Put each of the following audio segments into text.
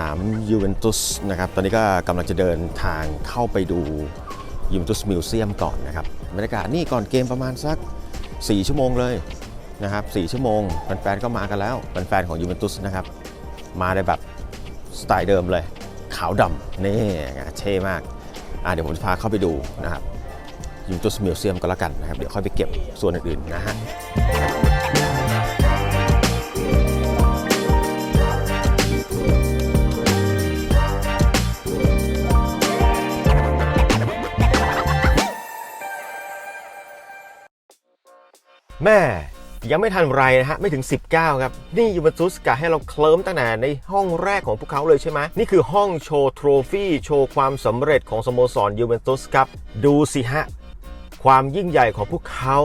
นามยูเวนตุสนะครับ ตอนนี้ก็กำลังจะเดินทางเข้าไปดูยูเวนตุสมิวเซียมก่อนนะครับ บรรยากาศนี่ก่อนเกมประมาณสัก 4 ชั่วโมงเลยนะครับ4ชั่วโมงแฟนๆก็มากันแล้วแฟนๆของยูเวนตุสนะครับ มาในแบบสไตล์เดิมเลย ขาวดำนี่เท่มากอะเดี๋ยวผมจะพาเข้าไปดูนะครับยูเวนตุสมิวเซียมก็แล้วกันนะครับ เดี๋ยวค่อยไปเก็บส่วนอื่นๆนะฮะ แม่ยังไม่ทันไรนะฮะ ไม่ถึง 19 ครับ นี่ยูเวนตุสกะให้เราเคลิ้มตั้งแต่ในห้องแรกของพวกเขาเลยใช่ไหมนี่คือห้องโชว์โทรฟี่โชว์ความสำเร็จของสโมสรยูเวนตุสครับ ดูสิฮะ ความยิ่งใหญ่ของพวกเขา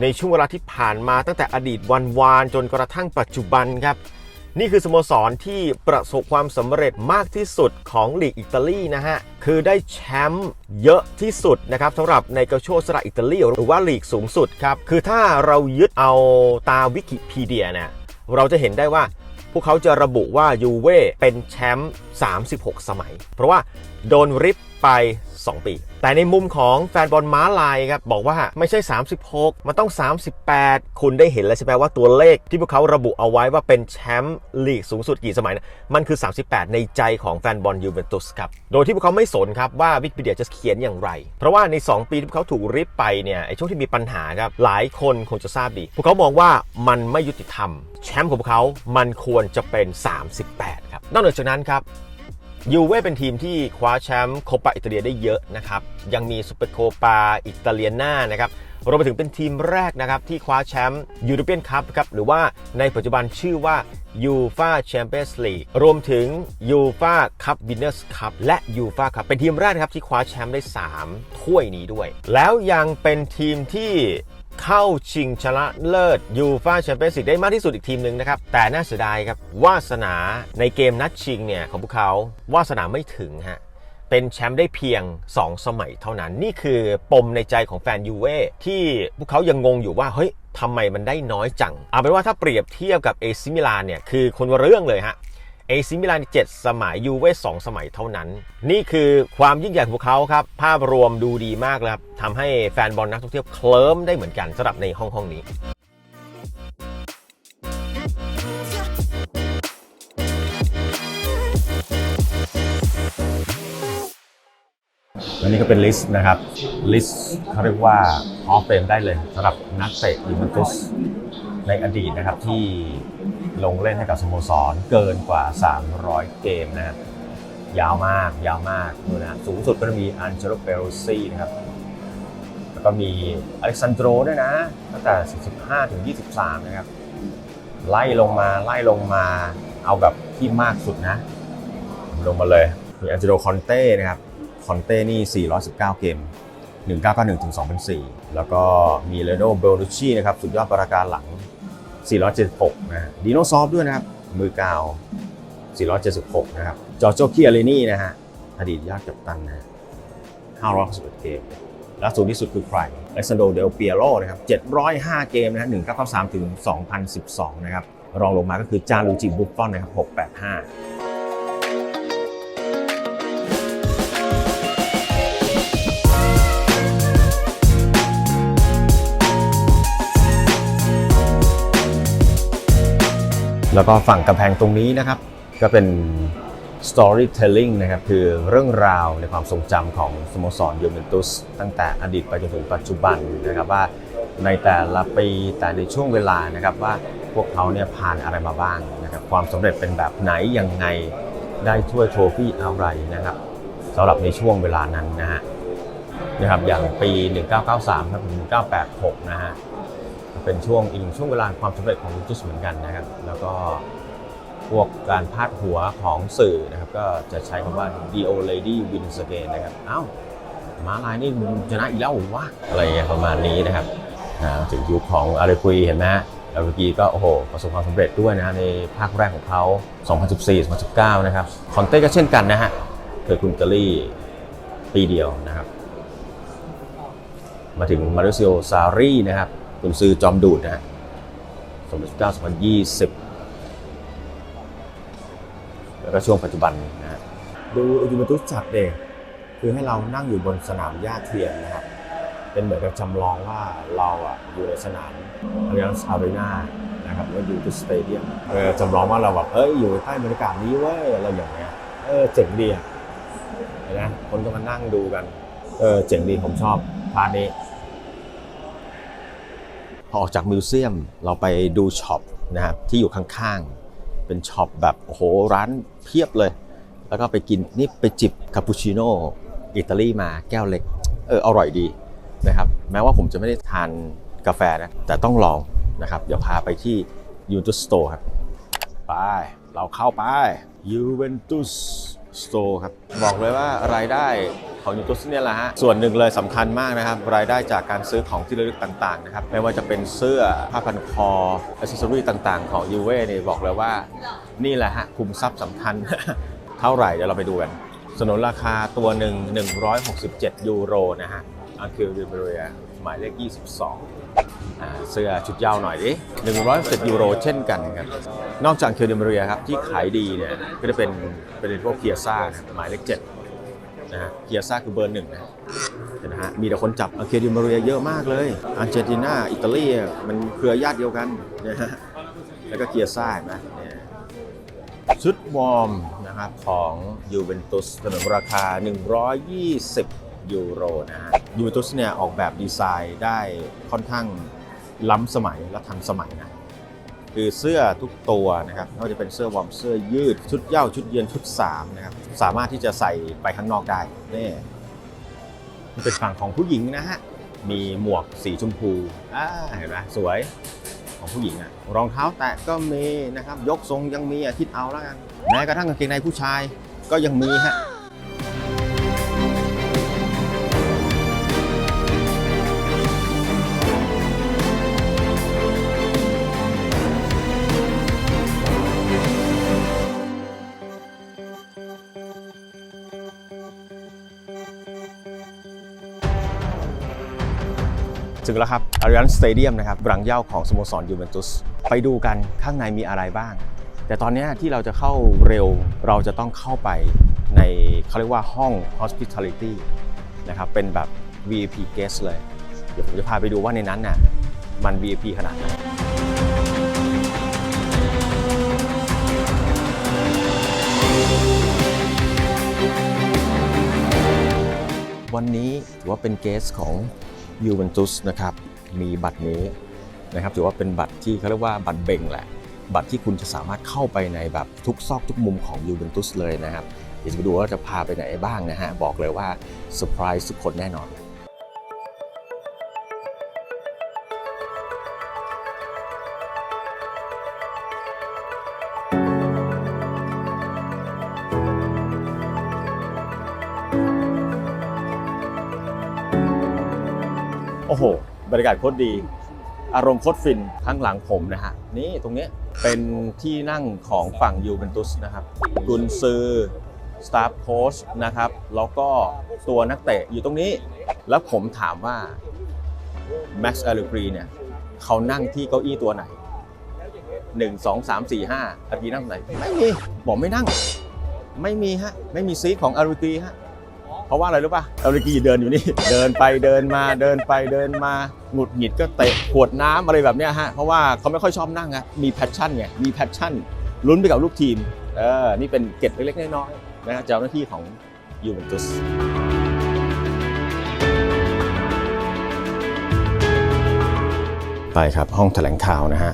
ในช่วงเวลาที่ผ่านมาตั้งแต่อดีตวันวานจนกระทั่งปัจจุบันครับ นี่คือสโมสรที่ประสบความสำเร็จมากที่สุดของลีกอิตาลีนะฮะ คือได้แชมป์เยอะที่สุดนะครับสำหรับในกาโชสระอิตาลีหรือว่าลีกสูงสุดครับ คือถ้าเรายึดเอาตาวิกิพีเดียเนี่ยเราจะเห็นได้ว่าพวกเขาจะระบุว่ายูเว่เป็นแชมป์36 สมัย เพราะว่าโดนริบไป 2 ปี แต่ในมุมของแฟนบอลม้าลายครับบอกว่าไม่ใช่ 36 มันต้อง 38 คุณได้เห็นแล้วใช่ไหมว่าตัวเลขที่พวกเขาระบุเอาไว้ว่าเป็นแชมป์ลีกสูงสุดกี่สมัยนะมันคือ 38 ในใจของแฟนบอลยูเวนตุสครับ โดยที่พวกเขาไม่สนครับว่าวิกิพีเดียจะเขียนอย่างไร เพราะว่าใน 2 ปีที่พวกเขาถูกริบไปเนี่ยไอ้ช่วงที่มีปัญหาครับหลายคนคงจะทราบดี พวกเขามองว่ามันไม่ยุติธรรม แชมป์ของพวกเขามันควรจะเป็น 38 ครับนอกจากนั้นครับ ยูเว่เป็นทีมที่คว้าแชมป์โคปาอิตาเลียได้เยอะนะครับ ยังมีซูเปอร์โคปาอิตาเลียนานะครับรวมไปถึงเป็นทีมแรกนะครับที่คว้าแชมป์ยูโรเปียนคัพครับหรือว่าในปัจจุบันชื่อว่ายูฟาแชมเปี้ยนส์ลีกรวมถึงยูฟาคัพวินเนอร์สคัพและยูฟาคัพเป็นทีมแรกนะครับที่คว้าแชมป์ได้ 3 ถ้วยนี้ด้วย แล้วยังเป็นทีมที่ เข้าชิงชนะเลิศยูฟาแชมเปี้ยนส์ลีกได้มากที่สุดอีกทีมหนึ่งนะครับ แต่น่าเสียดายครับ วาสนาในเกมนัดชิงเนี่ยของพวกเขา วาสนาไม่ถึงฮะเป็นแชมป์ได้เพียง 2 สมัยเท่านั้น นี่คือปมในใจของแฟนยูเว่ที่พวกเขายังงงอยู่ว่า เฮ้ยทำไมมันได้น้อยจัง เอาเป็นว่าถ้าเปรียบเทียบกับเอซิมิลานเนี่ย คือคนละเรื่องเลยฮะ เอซิมิลานเจ็ดสมัยยูเว่สองสมัยเท่านั้น นี่คือความยิ่งใหญ่ของพวกเขาครับ ภาพรวมดูดีมากครับทำให้แฟนบอลนักท่องเที่ยวเคลิ้มได้เหมือนกันสำหรับในห้องห้องนี้และนี่ก็เป็นลิสต์นะครับ ลิสต์เขาเรียกว่าออฟเฟมได้เลยสำหรับนักเตะยูเวนตุสในอดีตนะครับที่ ลงเล่นให้กับสโมสรเกินกว่า 300 เกมนะครับยาวมากยาวมากดูนะสูงสุดก็จะมีอันเจโรเปโรซี่นะครับ แล้วก็มีอเล็กซานโดรด้วยนะ ตั้งแต่45ถึง 23 นะครับ ไล่ลงมาไล่ลงมาเอาแบบที่มากสุดนะ ลงมาเลยมีอันเจโรคอนเต้นะครับ คอนเต้นี่ 419 เกม 1991ถึง2004 แล้วก็มีเลโนเบลลุชชีนะครับ สุดยอดประการหลัง 476นะฮะดีโนซอฟด้วยนะครับ มือกาว 476 นะครับ จอร์โจคิอาเรนี่นะฮะ อดีตยอดกัปตันนะ 561 เกม และสูงที่สุดคือใครเล็กซานโดเดลเปียโรนะครับ 705 เกมนะฮะ1993 ถึง 2012 นะครับ รองลงมาก็คือจาลูจิบุฟฟอนนะครับ 685 แล้วก็ฝั่งกำแพงตรงนี้นะครับ ก็เป็น storytelling นะครับ คือเรื่องราวในความทรงจำของสโมสรยูเวนตุสตั้งแต่อดีตไปจนถึงปัจจุบันนะครับว่าในแต่ละปีแต่ในช่วงเวลานะครับว่าพวกเขาเนี่ยผ่านอะไรมาบ้างนะครับความสำเร็จเป็นแบบไหนยังไงได้ถ้วยโทรฟี่อะไรนะครับสำหรับในช่วงเวลานั้นนะฮะนะครับอย่างปี 1993ครับ1986 นะฮะ เป็นช่วงอีกหนึ่งช่วงเวลาความสำเร็จของยูทูสเหมือนกันนะครับ แล้วก็พวกการพาดหัวของสื่อนะครับ ก็จะใช้คำว่า DO Lady wins again นะครับเอ้ามาลายนี่ชนะอีกแล้ววะอะไรเงี้ยประมาณนี้นะครับถึงยุคของอารีคุยเห็นไหมฮะอารีกุยก็โอ้โหประสบความสำเร็จด้วยนะในภาคแรกของเขา 2014 2019 นะครับคอนเต้ก็เช่นกันนะฮะเคยคุณอิตาลี่ปีเดียวนะครับ มาถึงมาริซิโอซารีนะครับ คุณซื้อจอมดูดนะฮะ2019 2020ก็ช่วงปัจจุบันนะฮะดูยูเวนตุสจัดเด็คือให้เรานั่งอยู่บนสนามหญ้าเทียมนะครับเป็นเหมือนกับจำลองว่าเราอะอยู่ในสนามอาริอันส์อารีนานะครับแล้วอยู่ที่สเตเดียมเออจำลองว่าเราแบบเอ้ยอยู่ใต้บรรยากาศนี้เว้ยอะไรอย่างเงี้ยเออเจ๋งดีอะเห็นไหมคนก็มานั่งดูกันเออเจ๋งดีผมชอบพาร์ทนี้ อออกจากมิวเซียมเราไปดูช็อปนะครับที่อยู่ข้างๆ เป็นช็อปแบบโอ้โหร้านเพียบเลย แล้วก็ไปกินนี่ไปจิบคาปูชิโน่อิตาลีมาแก้วเล็กเอออร่อยดีนะครับแม้ว่าผมจะไม่ได้ทานกาแฟนะแต่ต้องลองนะครับ เดี๋ยวพาไปที่ยูเวนตุสสโตร์ครับ ไป เราเข้าไปยูเวนตุส สโตร์ครับ บอกเลยว่ารายได้ของยูเวนตุสเนี่ยแหละฮะ ส่วนหนึ่งเลยสำคัญมากนะครับ รายได้จากการซื้อของที่ระลึกต่างๆนะครับ ไม่ว่าจะเป็นเสื้อผ้าพันคออิสซอรี่ต่างๆ ของยูเว่เนี่ยบอกเลยว่านี่แหละฮะคุมทรัพย์สำคัญ เท่าไหร่เดี๋ยวเราไปดูกันสนนราคาตัวหนึ่ง167 ยูโรนะฮะอังคิวดิเบเรียหมายเลข 22อ่า เสื้อชุดยาวหน่อยดิ167ยูโรเช่นกันครับ นอกจากคิวดิเบเรียครับ ที่ขายดีเนี่ย ก็จะเป็นเป็นพวกเคียซ่าหมายเลข7นะฮะเคียซ่าคือเบอร์หนึ่งนะนไหมฮะมีแต่คนจับอังคิวดิเบรียเยอะมากเลยอาร์เจนตินา อิตาลีมันเครือญาติเดียวกันนะฮะแล้วก็เคียซ่าเห็นไหมเนี่ยชุดวอร์มนะครับของยูเวนตุสถนนราคา 120 ยูโรนะฮะยูเวนตุสเนี่ยออกแบบดีไซน์ได้ค่อนข้างล้ำสมัยและทันสมัยนะคือเสื้อทุกตัวนะครับไม่ว่าจะเป็นเสื้อวอร์มเสื้อยืด ชุดเย้าชุดเยือนชุด3นะครับสามารถที่จะใส่ไปข้างนอกได้นี่นี่เป็นฝั่งของผู้หญิงนะฮะมีหมวกสีชมพูอ่าเห็นไหมสวยของผู้หญิงอะรองเท้าแตะก็มีนะครับยกทรงยังมีอะคิดเอาแล้วกันแม้กระทั่งกางเกงในผู้ชายก็ยังมีฮะ ถึงแล้วครับอาริอันสเตเดียมนะครับรังเย้าของสโมสรยูเวนตุสไปดูกันข้างในมีอะไรบ้าง แต่ตอนนี้ที่เราจะเข้าเร็วเราจะต้องเข้าไปในเขาเรียกว่าห้อง hospitality นะครับเป็นแบบ VIP guest เลย เดี๋ยวผมจะพาไปดูว่าในนั้นน่ะมัน VIP ขนาดไหนวันนี้ถือว่าเป็นเกสของ ยูเวนตุสนะครับ มีบัตรนี้นะครับถือว่าเป็นบัตรที่เขาเรียกว่าบัตรเบ่งแหละ บัตรที่คุณจะสามารถเข้าไปในแบบทุกซอกทุกมุมของยูเวนตุสเลยนะครับ เดี๋ยวจะไปดูว่าจะพาไปไหนบ้างนะฮะ บอกเลยว่าเซอร์ไพรส์ทุกคนแน่นอน บรรยากาศโคตรดี อารมณ์โคตรฟินข้างหลังผมนะฮะ นี่ตรงเนี้ยเป็นที่นั่งของฝั่งยูเวนตุสนะครับกุนซือสตาฟโค้ชนะครับ แล้วก็ตัวนักเตะอยู่ตรงนี้ แล้วผมถามว่าแม็กซ์อ l ล g กรีเนี่ยเขานั่งที่เก้าอี้ตัวไหน1 2 3 4 5อารีนั่งไหน ไม่มี บอกไม่นั่ง ไม่มีฮะ ไม่มีซีของอารูกรีฮะ เพราะว่าอะไรรู้ป่ะอาริกีเดินอยู่นี่ เดินไปเดินมาเดินไปเดินมาหงุดหงิดก็เตะขวดน้ำอะไรแบบเนี้ยฮะเพราะว่าเขาไม่ค่อยชอบนั่งอะมีแพชชั่นไงมีแพชชั่นลุ้นไปกับลูกทีมเออนี่เป็นเกร็ดเล็กๆน้อยๆนะฮะเจ้าหน้าที่ของยูเวนตุสไปครับ ห้องแถลงข่าวนะฮะ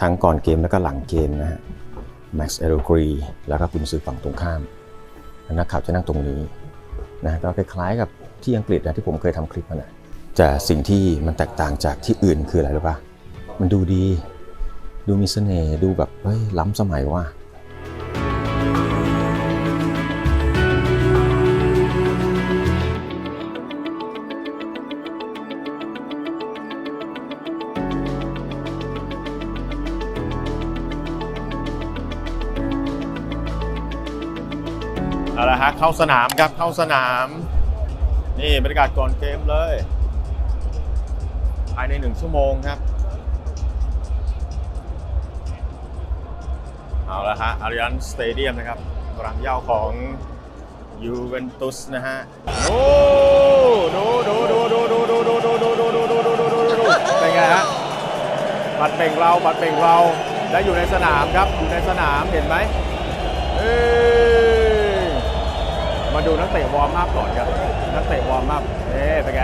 ทั้งก่อนเกมแล้วก็หลังเกมนะฮะแม็กซ์เอโรกรีแล้วก็คุณซื้อฝั่งตรงข้าม นักข่าวจะนั่งตรงนี้ นะก็คล้ายๆกับที่อังกฤษนะที่ผมเคยทำคลิปมานะแต่สิ่งที่มันแตกต่างจากที่อื่นคืออะไรรู้ปะมันดูดี ดูมีเสน่ห์ดูแบบเฮ้ยล้ำสมัยว่ะ เอาละฮะเข้าสนามครับเข้าสนาม นี่บรรยากาศก่อนเกมเลย ภายในหนึ่งชั่วโมงครับ เอาละฮะอาริยันสเตเดียมนะครับรังเย้าของยูเวนตุสนะฮะโอ้ดูดูดูดูดูดูดูดูดูดูดูดูดูดูดูดูเป็นไงฮะบัตรเป่งเราบัตรเป่งเราและอยู่ในสนามครับอยู่ในสนามเห็นไหมเอ้ มาดูนักเตะวอร์มอัพก่อนครับนักเตะวอร์มอัพเอ๊ะเป็นไง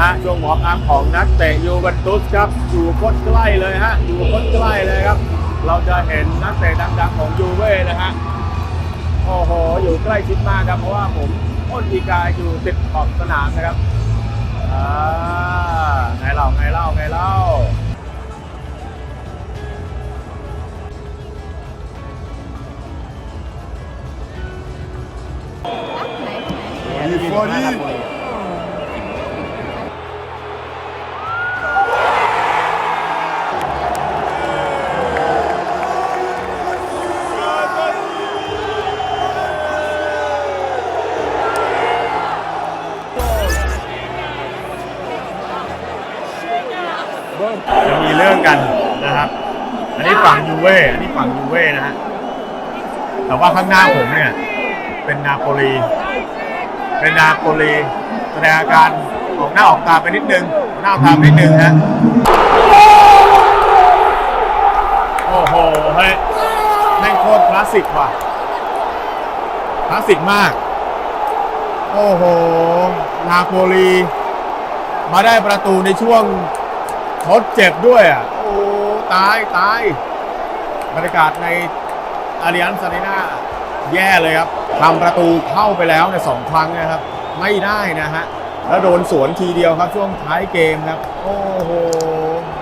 ฮะช่วงวอร์มอัพของนักเตะยูเวนตุสครับอยู่โคตรใกล้เลยฮะอยู่โคตรใกล้เลยครับ เราจะเห็นนักเตะดังๆของยูเว่นะฮะโอ้โหอยู่ใกล้ชิดมากครับเพราะว่าผมอ้นอีกาอยู่ติดขอบสนามนะครับอ่าไงเล่าไงเล่าไงเล่าจะ แต่ว่าข้างหน้าผมเนี่ย เป็นนาโปลี เป็นนาโปลีแสดงอาการออกหน้าออกตาไปนิดนึงหน้าออกตาไปนิดนึงฮะโอ้โหเฮ้ยแม่งโคตรคลาสสิกว่ะคลาสสิกมาก โอ้โหนาโปลี มาได้ประตูในช่วงทดเจ็บด้วยอะ โอ้ ตายตายบรรยากาศใน อาริยันซารินาแย่เลยครับทำประตูเข้าไปแล้วในยสองครั้งนะครับ ไม่ได้นะฮะ แล้วโดนสวนทีเดียวครับช่วงท้ายเกมครับ โอ้โห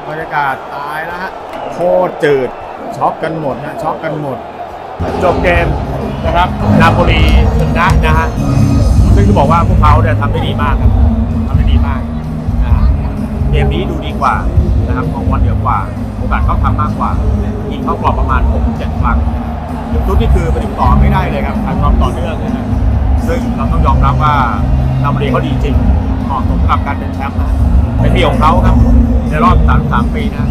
บรรยากาศตายแล้วฮะโคตรจืดช็อกกันหมดนะช็อกกันหมด จบเกมนะครับ นาโปลีชนะนะฮะซึ่งจะบอกว่าพวกเขาเนี่ยทำได้ดีมากครับ มนี้ดูดีกว่านะครับของวันเหนือกว่าโอกาสเข้าทำมากกว่ายิงเข้ากรอบประมาณ6 7ครั้งยุคทุกนี่คือไปถึงต่อไม่ได้เลยครับกาดความต่อเนื่องเลยนะซึ่งเราต้องยอมรับว่านาโปลีเขาดีจริงเหมาะสมกับการเป็นแชมป์นะเป็นปีของเขาครับในรอบ 33 ปีนะ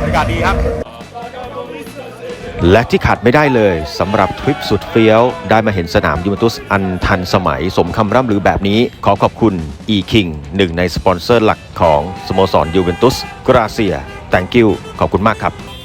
บรรยากาศดีครับ และที่ขาดไม่ได้เลยสำหรับทริปสุดเฟี้ยว ได้มาเห็นสนามยูเวนตุสอันทันสมัย สมคำร่ำลือแบบนี้ ขอขอบคุณ e-king หนึ่งในสปอนเซอร์หลักของสโมสรยูเวนตุสกราเซีย thank you ขอบคุณมากครับ